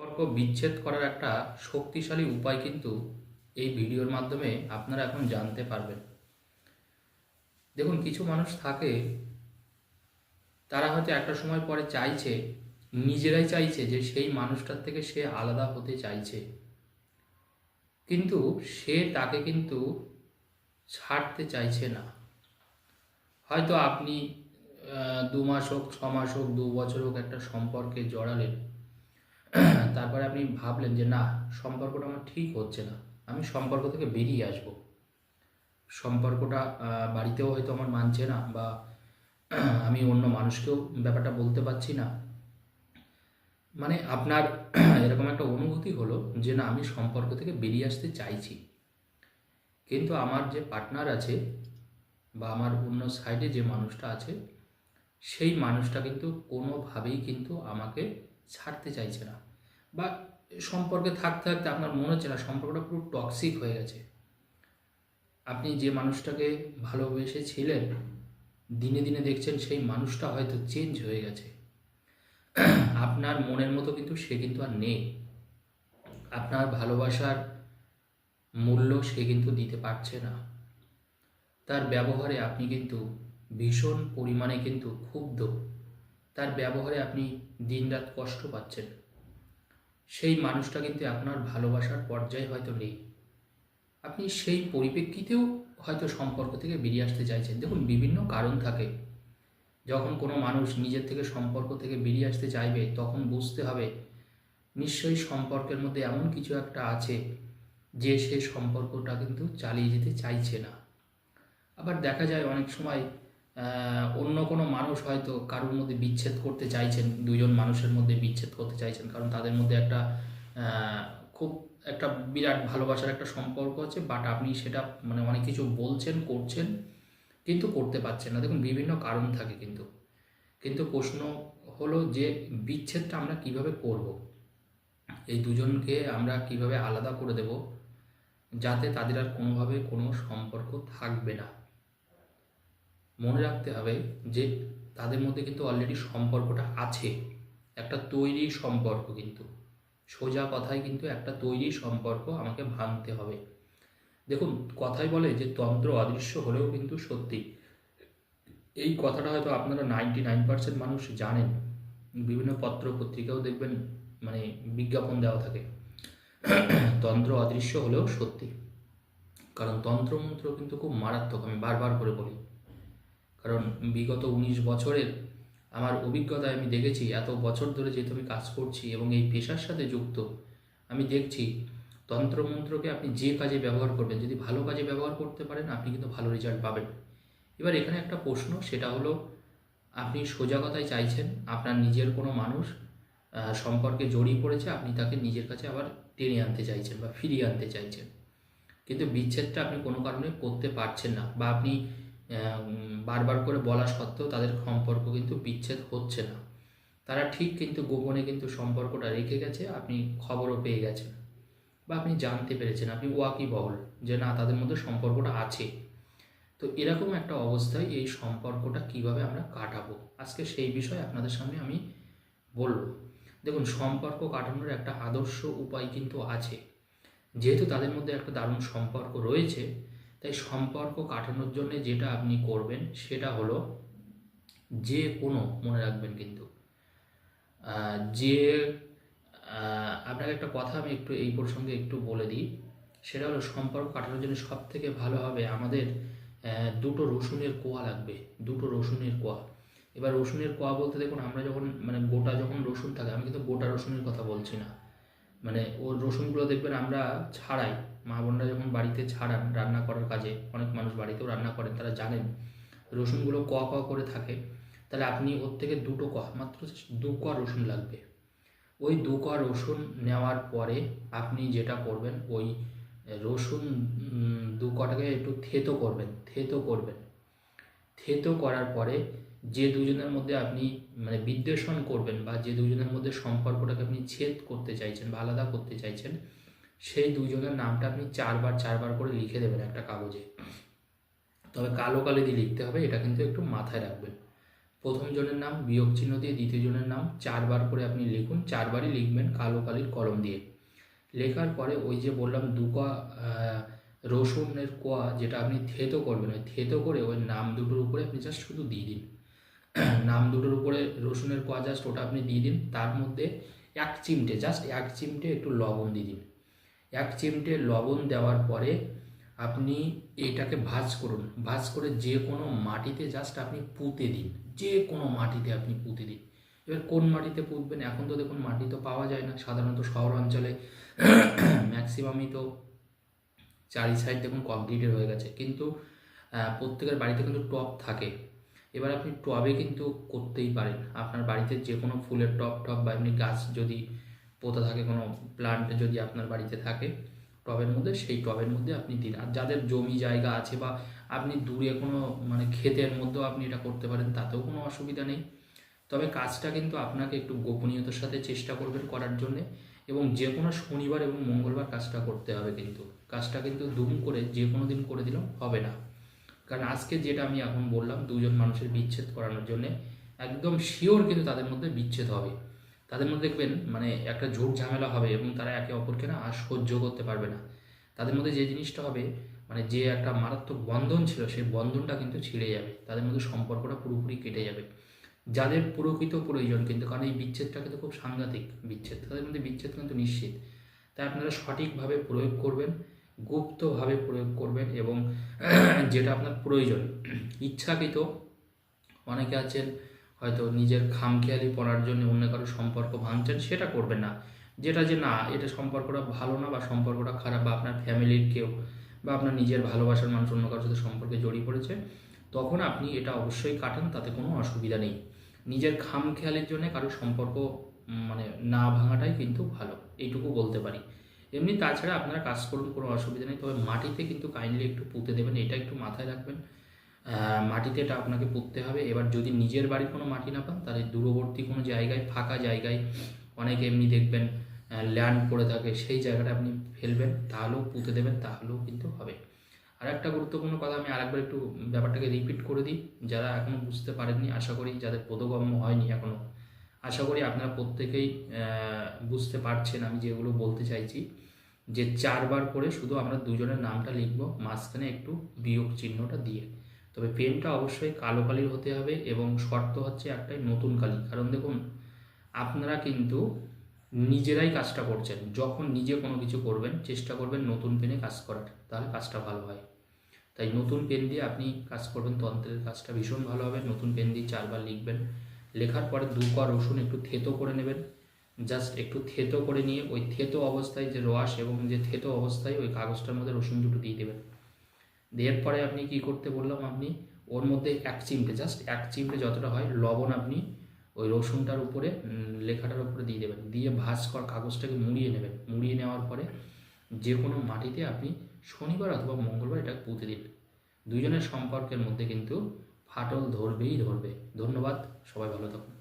সম্পর্ক বিচ্ছেদ করার একটা শক্তিশালী উপায় কিন্তু এই ভিডিওর মাধ্যমে আপনারা এখন জানতে পারবেন। দেখুন, কিছু মানুষ থাকে, তারা হয়তো একটা সময় পরে চাইছে, নিজেরাই চাইছে যে সেই মানুষটার থেকে সে আলাদা হতে চাইছে। কিন্তু সে তাকে কিন্তু ছাড়তে চাইছে না। হয়তো আপনি দু মাস হোক, ছ মাস হোক, দু বছর হোক একটা সম্পর্কে জড়ালেন তারপরে আপনি ভাবলেন যে, না, সম্পর্কটা আমার ঠিক হচ্ছে না। আমি সম্পর্ক থেকে বেরিয়ে আসব। সম্পর্কটা বাড়িতেও হয়তো আমার মানছে না বা আমি অন্য মানুষকেও ব্যাপারটা বলতে পারছি না। মানে আপনার এরকম একটা অনুভূতি হলো যে, না, আমি সম্পর্ক থেকে বেরিয়ে আসতে চাইছি। কিন্তু আমার যে পার্টনার আছে বা আমার অন্য সাইডে যে মানুষটা আছে, সেই মানুষটা কিন্তু কোনোভাবেই কিন্তু আমাকে ছাড়তে চাইছে না। বা সম্পর্কে থাকতে থাকতে আপনার মনে হচ্ছে না, সম্পর্কটা পুরো টক্সিক হয়ে গেছে। আপনি যে মানুষটাকে ভালোবেসেছিলেন দিনে দিনে দেখছেন সেই মানুষটা হয়তো চেঞ্জ হয়ে গেছে। আপনার মনের মতো কিন্তু সে কিন্তু আর নেই। আপনার ভালোবাসার মূল্য সে কিন্তু দিতে পারছে না। তার ব্যবহারে আপনি কিন্তু ভীষণ পরিমাণে কিন্তু ক্ষুব্ধ। তার ব্যবহারে আপনি দিনরাত কষ্ট পাচ্ছেন। সেই মানুষটা কিন্তু আপনার ভালোবাসার পর্যায়ে হয়তো নেই। আপনি সেই পরিপ্রেক্ষিতেও হয়তো সম্পর্ক থেকে বেরিয়ে আসতে চাইছেন। দেখুন, বিভিন্ন কারণ থাকে। যখন কোনো মানুষ নিজের থেকে সম্পর্ক থেকে বেরিয়ে আসতে চাইবে, তখন বুঝতে হবে, নিশ্চয়ই সম্পর্কের মধ্যে এমন কিছু একটা আছে যে সে সম্পর্কটা কিন্তু চালিয়ে যেতে চাইছে না। আবার দেখা যায় অনেক সময় অন্য কোনো মানুষ হয়তো কারোর মধ্যে বিচ্ছেদ করতে চাইছেন দুজন মানুষের মধ্যে বিচ্ছেদ করতে চাইছেন, কারণ তাদের মধ্যে একটা খুব একটা বিরাট ভালোবাসার একটা সম্পর্ক আছে বাট আপনি সেটা মানে অনেক কিছু বলছেন, করছেন, কিন্তু করতে পারছেন না। দেখুন, বিভিন্ন কারণ থাকে কিন্তু। কিন্তু প্রশ্ন হলো যে বিচ্ছেদটা আমরা কীভাবে করব? এই দুজনকে আমরা কীভাবে আলাদা করে দেব? যাতে তাদের আর কোনোভাবে কোনো সম্পর্ক থাকবে না। মনে রাখতে হবে যে তাদের মধ্যে কিন্তু অলরেডি সম্পর্কটা আছে। একটা তৈরি সম্পর্ক কিন্তু। সোজা কথায় কিন্তু একটা তৈরি সম্পর্ক আমাকে ভাঙতে হবে। দেখুন কথাই বলে যে তন্ত্র অদৃশ্য হলেও কিন্তু সত্যি। এই কথাটা হয়তো আপনারা নাইনটি নাইন পার্সেন্ট মানুষ জানেন। বিভিন্ন পত্র পত্রিকাও দেখবেন মানে বিজ্ঞাপন দেওয়া থাকে। তন্ত্র অদৃশ্য হলেও সত্যি। কারণ তন্ত্রমন্ত্র কিন্তু খুব মারাত্মক, আমি বারবার করে বলি। কারণ বিগত উনিশ বছরের আমার অভিজ্ঞতায় আমি দেখেছি, এত বছর ধরে যেহেতু আমি কাজ করছি এবং এই পেশার সাথে যুক্ত, আমি দেখছি তন্ত্রমন্ত্রকে আপনি যে কাজে ব্যবহার করবেন, যদি ভালো কাজে ব্যবহার করতে পারেন, আপনি কিন্তু ভালো রেজাল্ট পাবেন। এবার এখানে একটা প্রশ্ন, সেটা হলো, আপনি সোজা চাইছেন, আপনার নিজের কোনো মানুষ সম্পর্কে জড়িয়ে পড়েছে, আপনি তাকে নিজের কাছে আবার টেনে আনতে চাইছেন বা ফিরিয়ে আনতে চাইছেন। কিন্তু বিচ্ছেদটা আপনি কোনো কারণে করতে পারছেন না বা আপনি বারবার করে বলা সত্ত্বেও তাদের সম্পর্ক কিন্তু বিচ্ছেদ হচ্ছে না। তারা ঠিক কিন্তু গোপনে কিন্তু সম্পর্কটা রেখে গেছে, আপনি খবরও পেয়ে গেছেন বা আপনি জানতে পেরেছেন, আপনি ওয়াকি বহল যে না, তাদের মধ্যে সম্পর্কটা আছে। তো এরকম একটা অবস্থায় এই সম্পর্কটা কীভাবে আমরা কাটাবো? আজকে সেই বিষয়ে আপনাদের সামনে আমি বলব। দেখুন, সম্পর্ক কাটানোর একটা আদর্শ উপায় কিন্তু আছে। যেহেতু তাদের মধ্যে একটা দারুণ সম্পর্ক রয়েছে তাই সম্পর্ক কাটানোর জন্য যেটা আপনি করবেন সেটা হলো যে কোনো, মনে রাখবেন কিন্তু যে আপনাকে একটা কথা আমি একটু এই প্রসঙ্গে একটু বলে দিই, সেটা হলো সম্পর্ক কাটানোর জন্য সব থেকে ভালো হবে আমাদের দুটো রসুনের কোয়া লাগবে, দুটো রসুনের কোয়া। এবার রসুনের কোয়া বলতে দেখুন, আমরা যখন মানে গোটা যখন রসুন থাকে, আমি কিন্তু গোটা রসুনের কথা বলছি না। মানে ওর রসুনগুলো দেখবেন আমরা ছাড়াই। মা বোনরা যখন বাড়িতে ছাড়ান রান্না করার কাজে, অনেক মানুষ বাড়িতেও রান্না করেন, তারা জানেন রসুনগুলো ক ক করে থাকে। তাহলে আপনি ওর থেকে দুটো ক, মাত্র দু ক রসুন লাগবে। ওই দু ক রসুন নেওয়ার পরে আপনি যেটা করবেন, ওই রসুন দু কটাকে একটু থেতো করবেন থেতো করবেন। থেতো করার পরে যে দুজনের মধ্যে আপনি মানে বিদ্বেষণ করবেন বা যে দুজনের মধ্যে সম্পর্কটাকে আপনি ছেদ করতে চাইছেন বা আলাদা করতে চাইছেন, সেই দুজনের নামটা আপনি চারবার চারবার করে লিখে দেবেন একটা কাগজে। তবে কালো কালি দিয়ে লিখতে হবে, এটা কিন্তু একটু মাথায় রাখবেন। প্রথম জনের নাম, বিয়োগ চিহ্ন দিয়ে দ্বিতীয় জনের নাম, চারবার করে আপনি লিখুন, চারবারই লিখবেন কালো কালির কলম দিয়ে। লেখার পরে ওই যে বললাম, দু কোয়া রসুনের কোয়া যেটা আপনি থেতো করবেন, ওই থেতো করে ওই নাম দুটোর উপরে আপনি জাস্ট শুধু দিয়ে দিন। নাম দুটোর উপরে রসুনের কোয়া জাস্ট ওটা আপনি দিয়ে দিন। তার মধ্যে এক চিমটে জাস্ট এক চিমটে একটু লবণ দিয়ে দিন। এক চিমটে লবণ দেওয়ার পরে আপনি এটাকে ভাজ করুন। ভাজ করে যে কোনো মাটিতে জাস্ট আপনি পুঁতে দিন। যে কোনো মাটিতে আপনি পুঁতে দিন। এবার কোন মাটিতে পুঁতবেন? এখন তো দেখুন মাটি তো পাওয়া যায় না। সাধারণত শহর অঞ্চলে ম্যাক্সিমামই তো চারি সাইড দেখুন কংক্রিটের হয়ে গেছে। কিন্তু প্রত্যেকের বাড়িতে কিন্তু টপ থাকে। এবার আপনি টবে কিন্তু করতেই পারেন। আপনার বাড়িতে যে কোনো ফুলের টব টব বা এমনি গাছ যদি পোতা থাকে, কোনো প্লান্ট যদি আপনার বাড়িতে থাকে, টবের মধ্যে, সেই টবের মধ্যে আপনি দিন। আর যাদের জমি জায়গা আছে বা আপনি দূরে কোনো মানে ক্ষেতের মধ্যেও আপনি এটা করতে পারেন, তাতেও কোনো অসুবিধা নেই। তবে কাজটা কিন্তু আপনাকে একটু গোপনীয়তার সাথে চেষ্টা করবেন করার জন্যে এবং যে কোনো শনিবার এবং মঙ্গলবার কাজটা করতে হবে কিন্তু। কাজটা কিন্তু দুম করে যে কোনো দিন করে দিলেও হবে না। কারণ আজকে যেটা আমি এখন বললাম, দুজন মানুষের বিচ্ছেদ করানোর জন্য একদম শিওর কিন্তু তাদের মধ্যে বিচ্ছেদ হবে। তাদের মধ্যে দেখবেন মানে একটা ঝোট ঝামেলা হবে এবং তারা একে অপরকে না আর সহ্য করতে পারবে না। তাদের মধ্যে যে জিনিসটা হবে মানে যে একটা মারাত্মক বন্ধন ছিল, সেই বন্ধনটা কিন্তু ছিঁড়ে যাবে। তাদের মধ্যে সম্পর্কটা পুরোপুরি কেটে যাবে। যাদের প্রকৃত প্রয়োজন কিন্তু, কারণ এই বিচ্ছেদটা কিন্তু খুব সাংঘাতিক বিচ্ছেদ। তাদের মধ্যে বিচ্ছেদ কিন্তু নিশ্চিত। তাই আপনারা সঠিকভাবে প্রয়োগ করবেন। গুপ্তভাবে প্রয়োগ করবেন এবং যেটা আপনার প্রয়োজন। ইচ্ছাকৃত অনেকে আছেন হয়তো নিজের খামখেয়ালি পড়ার জন্য অন্য কারও সম্পর্ক ভাঙছেন, সেটা করবেন না। যেটা যে না, এটা সম্পর্কটা ভালো না বা সম্পর্কটা খারাপ বা আপনার ফ্যামিলির কেউ বা আপনার নিজের ভালোবাসার মানুষ অন্য কারোর সাথে সম্পর্কে জড়িয়ে পড়েছে, তখন আপনি এটা অবশ্যই কাটান, তাতে কোনো অসুবিধা নেই। নিজের খামখেয়ালির জন্য কারও সম্পর্ক মানে না ভাঙাটাই কিন্তু ভালো, এইটুকু বলতে পারি। এমনি তাছাড়া আপনারা কাজ করুন, কোনো অসুবিধা নেই। তবে মাটিতে কিন্তু কাইন্ডলি একটু পুঁতে দেবেন, এটা একটু মাথায় রাখবেন। মাটিতে এটা আপনাকে পুঁততে হবে। এবার যদি নিজের বাড়ির কোনো মাটি না পান, তাহলে দূরবর্তী কোনো জায়গায়, ফাঁকা জায়গায় অনেকে এমনি দেখবেন ল্যান্ড পড়ে থাকে, সেই জায়গাটা আপনি ফেলবেন, তাহলেও পুঁতে দেবেন, তাহলেও কিন্তু হবে। আর একটা গুরুত্বপূর্ণ কথা আমি আরেকবার একটু ব্যাপারটাকে রিপিট করে দিই। যারা এখনও বুঝতে পারেননি, আশা করি যাদের বোধগম্য হয়নি এখনও আশা করি আপনারা প্রত্যেকেই বুঝতে পারছেন আমি যেগুলো বলতে চাইছি। যে চারবার করে শুধু আমরা দুজনের নামটা লিখব, মাঝখানে একটু বিয়োগ চিহ্নটা দিয়ে। তবে পেনটা অবশ্যই কালো কালির হতে হবে এবং শর্ত হচ্ছে একটাই নতুন কালি। কারণ দেখুন, আপনারা কিন্তু নিজেরাই কাজটা করছেন। যখন নিজে কোনো কিছু করবেন, চেষ্টা করবেন নতুন পেনে কাজ করার, তাহলে কাজটা ভালো হয়। তাই নতুন পেন দিয়ে আপনি কাজ করবেন, তন্ত্রের কাজটা ভীষণ ভালো হবে। নতুন পেন দিয়ে চারবার লিখবেন। লেখার পরে দু ক রসুন একটু থেতো করে নেবেন। জাস্ট একটু থেতো করে নিয়ে ওই থেতো অবস্থায় যে রস এবং যে থেতো অবস্থায় ওই কাগজটার মধ্যে রসুন দুটো দিয়ে দেবেন। দেওয়ার পরে আপনি কি করতে বললাম আপনি? ওর মধ্যে এক চিমটে, জাস্ট এক চিমটে যতটা হয় লবণ আপনি ওই রসুনটার উপরে লেখাটার উপরে দিয়ে দেবেন। দিয়ে ভাঁজ কর কাগজটাকে মুড়িয়ে নেবেন। মুড়িয়ে নেওয়ার পরে যে কোনো মাটিতে আপনি শনিবার অথবা মঙ্গলবার এটা পুঁতে দিন দুজনের সম্পর্কের মধ্যে কিন্তু ফাটল ধরবেই ধরবে। ধন্যবাদ। সবাই ভালো থাকুন